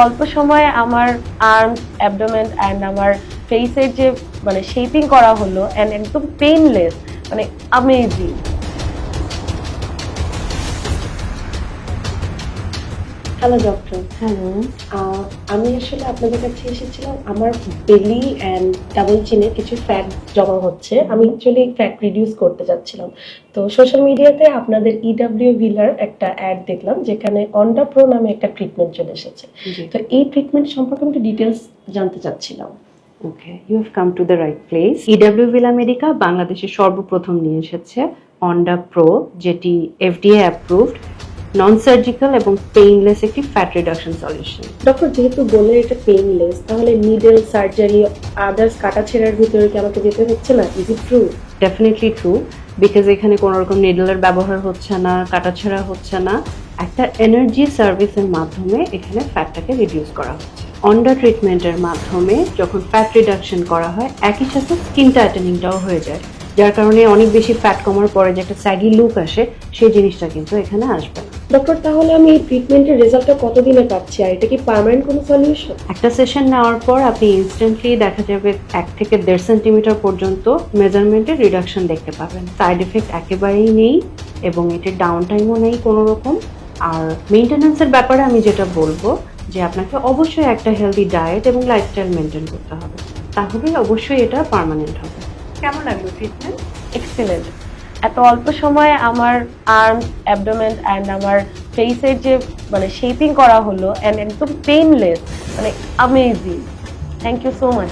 অল্প সময়ে আমার আর্ম অ্যাবডোমেন অ্যান্ড আমার ফেসের যে মানে শেপিং করা হলো অ্যান্ড একদম পেইনলেস মানে আমেজিং হ্যালো ডক্টর হ্যালো আমি আসলে আপনাদের কাছে এসেছিলাম আমার বেলি অ্যান্ড ডাবল চিনে কিছু ফ্যাট জমা হচ্ছে। আমি অ্যাকচুয়ালি ফ্যাট রিডিউস করতে চাচ্ছিলাম তো সোশ্যাল মিডিয়াতে আপনাদের E ইডাব্লিউ ভিলার একটা অ্যাড দেখলাম যেখানে অন্ডা প্রো নামে একটা ট্রিটমেন্ট চলে এসেছে। তো এই ট্রিটমেন্ট সম্পর্কে আমি একটু ডিটেলস জানতে চাচ্ছিলাম। Okay you have come to the right place EW Villa Medica বাংলাদেশে সর্বপ্রথম নিয়ে এসেছে অন্ডা প্রো যেটি এফডিএ অ্যাপ্রুভড নন সার্জিক্যাল এবং পেইনলেস একটি ফ্যাট রিডাকশন সলিউশন ডক্টর যেহেতু বলে এটা পেইনলেস তাহলে নিডল সার্জারি আদার্স কাটা ছেঁড়ার ভিতরে কি আমাকে যেতে হচ্ছে না? Is it true definitely true because এখানে কোনো রকম নিডলের ব্যবহার হচ্ছে না কাটাছেঁড়া হচ্ছে না। একটা এনার্জি সার্ভিসের মাধ্যমে এখানে ফ্যাটটাকে রিডিউস করা হচ্ছে। অন্ডা ট্রিটমেন্টের মাধ্যমে যখন ফ্যাট রিডাকশন করা হয় একই সাথে স্কিন টাইটেনিংটাও হয়ে যায়। যার কারণে অনেক বেশি ফ্যাট কমার পরে যে একটা স্যাগি লুক আসে সেই জিনিসটা কিন্তু এখানে আসবে না। ডক্টর তাহলে আমি এই ট্রিটমেন্টের রেজাল্টটা কতদিনে পাচ্ছি? আর এটা কি পার্মানেন্ট কোনো সলিউশন একটা সেশন নেওয়ার পর আপনি ইনস্ট্যান্টলি দেখা যাবে এক থেকে দেড় সেন্টিমিটার পর্যন্ত মেজারমেন্টের রিডাকশন দেখতে পাবেন। সাইড এফেক্ট একেবারেই নেই এবং এটির ডাউন টাইমও নেই কোনো রকম। আর মেনটেন্যান্সের ব্যাপারে আমি যেটা বলব যে আপনাকে অবশ্যই একটা হেলদি ডায়েট এবং লাইফস্টাইল মেনটেন করতে হবে। তাহলে অবশ্যই এটা পার্মানেন্ট হবে। কেমন লাগল ট্রিটমেন্ট এক্সেলেন্ট এত অল্প সময়ে আমার আর্ম অ্যাবডোমেন্ট অ্যান্ড আমার ফেসের যে মানে শেপিং করা হলো অ্যান্ড একদম পেইনলেস মানে amazing thank you so much